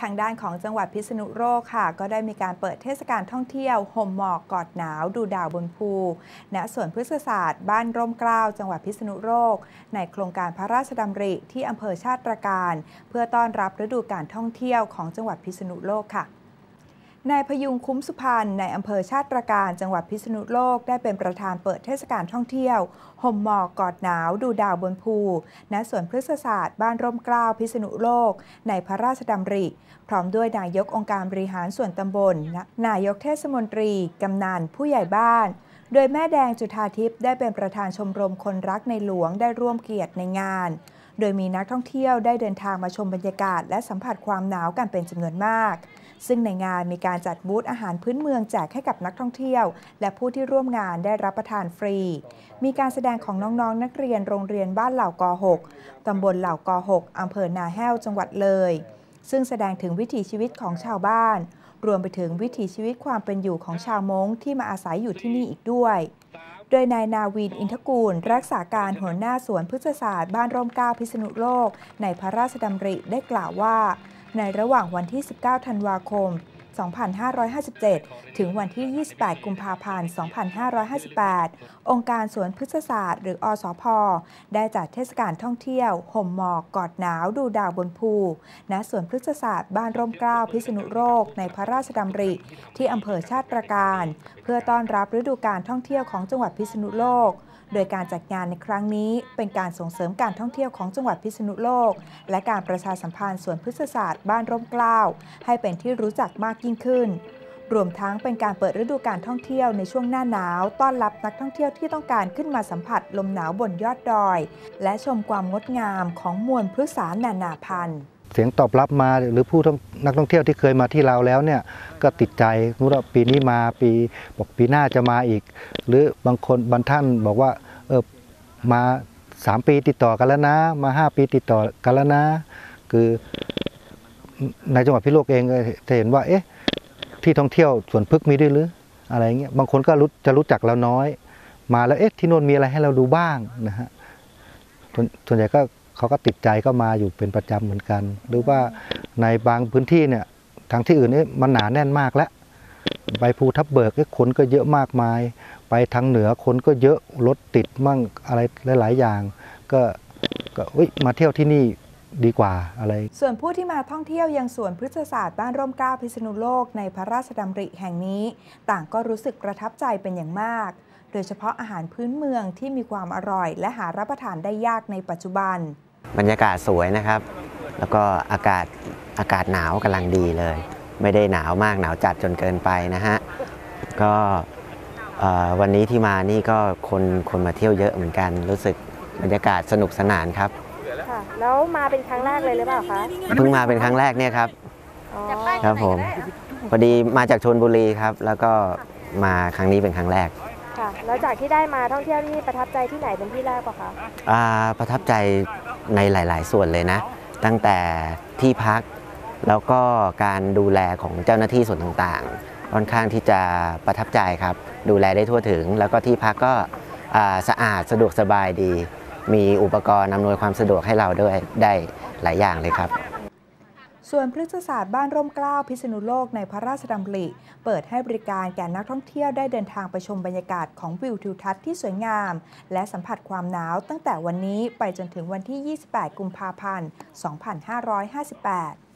ทางด้านของจังหวัดพิษณุโลกค่ะ ก็ได้มีการเปิดเทศกาลท่องเที่ยวห่มหมอกกอดหนาว ดูดาวบนภูณสวนพฤกษศาสตร์บ้านร่มเกล้าจังหวัดพิษณุโลก ในโครงการพระราชดำริที่อำเภอชาติตรการ เพื่อต้อนรับฤดูการท่องเที่ยวของจังหวัดพิษณุโลกค่ะ นายพยุงคุ้มสุพรรณในอำเภอชาติตรการจังหวัดพิษณุโลกได้เป็นประธานเปิดเทศกาลท่องเที่ยวห่มหมอกกอดหนาว ดูดาวบนภูณสวนพฤกษศาสตร์บ้านร่มเกล้าพิษณุโลก ในพระราชดำริ พร้อมด้วยนายกองค์การบริหารส่วนตำบล นายกเทศมนตรี กำนันผู้ใหญ่บ้าน โดยแม่แดงจุธาทิพย์ได้เป็นประธานชมรมคนรักในหลวงได้ร่วมเกียรติในงาน โดยมีนักท่องเที่ยวได้เดินทางมาชมบรรยากาศ และสัมผัสความหนาวกันเป็นจำนวนมาก ซึ่งในงานมีการจัดบูธอาหารพื้นเมืองแจกให้กับนักท่องเที่ยว และผู้ที่ร่วมงานได้รับประทานฟรี มีการแสดงของน้องๆนนักเรียนโรงเรียนบ้านเหล่ากอ6ตำบลเหล่ากอ6อำเภอนาแห้วจังหวัดเลย ซึ่งแสดงถึงวิถีชีวิตของชาวบ้าน รวมไปถึงวิถีชีวิตความเป็นอยู่ของชาวมงที่มาอาศัยอยู่ที่นี่อีกด้วย โดยนายนาวินอินทกูล รักษาการหัวหน้าสวนพฤกษศาสตร์บ้านร่มเก้าพิษณุโลก ในพระราชดำริได้กล่าวว่า ในระหว่างวันที่ 19 ธันวาคม 2557 ถึงวันที่ 28 กุมภาพันธ์ 2558 องค์การสวนพฤกษศาสตร์ หรืออสพ ได้จัดเทศกาลท่องเที่ยว ห่มหมอก กอดหนาว ดูดาวบนภู ณ สวนพฤกษศาสตร์ บ้านร่มเกล้า พิษณุโลก ในพระราชดำริ ที่อำเภอชาติตระการ เพื่อต้อนรับฤดูการท่องเที่ยวของจังหวัดพิษณุโลก โดยการจัดงานในครั้งนี้เป็นการส่งเสริมการท่องเที่ยวของจังหวัดพิษณุโลก และการประชาสัมพันธ์สวนพฤกษศาสตร์บ้านร่มเกล้าให้เป็นที่รู้จักมากยิ่งขึ้น รวมทั้งเป็นการเปิดฤดูการท่องเที่ยวในช่วงหน้าหนาว ต้อนรับนักท่องเที่ยวที่ต้องการขึ้นมาสัมผัสลมหนาวบนยอดดอย และชมความงดงามของมวลพฤกษานานาพันธุ์ สียงตอบรับมาหรือผู้นักท่องเที่ยวที่เคยมาที่เราแล้วเนี่ยก็ติดใจนู้ว่าปีนี้มาปีบอกปีหน้าจะมาอีก หรือบางคนบางท่านบอกว่าเออมาสามปีติดต่อกันแล้วนะ มาห้าปีติดต่อกันแล้วนะ คือในจังหวัดพิโลกเองจะเห็นว่าเอ๊ะที่ท่องเที่ยวสวนพึกมีด้วยหรืออะไรเงี้ยบางคนก็รู้จะรู้จักเราน้อย มาแล้วเอ๊ะที่โน่นมีอะไรให้เราดูบ้างนะฮะส่วนใหญ่ก็ เขาก็ติดใจก็มาอยู่เป็นประจำเหมือนกัน หรือว่าในบางพื้นที่เนี่ยทางที่อื่นนี่มันหนาแน่นมากแล้วใบภูทับเบิกคนก็เยอะมากมาย ไปทางเหนือคนก็เยอะรถติดมั่งอะไรหลาย ๆ อย่าง ก็ก็มาเที่ยวที่นี่ดีกว่าอะไร ส่วนผู้ที่มาท่องเที่ยวยังสวนพฤกษศาสตร์บ้านร่มเกล้าพิษณุโลกในพระราชดำริแห่งนี้ ต่างก็รู้สึกประทับใจเป็นอย่างมาก โดยเฉพาะอาหารพื้นเมืองที่มีความอร่อย และหารับประทานได้ยากในปัจจุบัน บรรยากาศสวยนะครับ แล้วก็อากาศอากาศหนาวกำลังดีเลย ไม่ได้หนาวมากหนาวจัดจนเกินไปนะฮะก็วันนี้ที่มานี่ก็คนคนมาเที่ยวเยอะเหมือนกันรู้สึกบรรยากาศสนุกสนานครับค่ะแล้วมาเป็นครั้งแรกเลยหรือเปล่าคะเพิ่งมาเป็นครั้งแรกเนี่ยครับครับผมพอดีมาจากชนบุรีครับ แล้วก็มาครั้งนี้เป็นครั้งแรกค่ะแล้วจากที่ได้มาท่องเที่ยวนี่ประทับใจที่ไหนเป็นที่แรกปะคะอ่าประทับใจ ในหลาย ๆ ส่วนเลยนะ ตั้งแต่ที่พักแล้วก็การดูแลของเจ้าหน้าที่ส่วนต่างๆ ค่อนข้างที่จะประทับใจครับ ดูแลได้ทั่วถึง แล้วก็ที่พักก็สะอาดสะดวกสบายดี มีอุปกรณ์อำนวยความสะดวกให้เราด้วยได้หลายอย่างเลยครับ ส่วนพฤกษศาสตร์บ้านร่มเกล้าพิษณุโลกในพระราชดำริ เปิดให้บริการแก่นักท่องเที่ยวได้เดินทางไปชมบรรยากาศของวิวทิวทัศน์ที่สวยงาม และสัมผัสความหนาวตั้งแต่วันนี้ไปจนถึงวันที่ 28 กุมภาพันธ์ 2558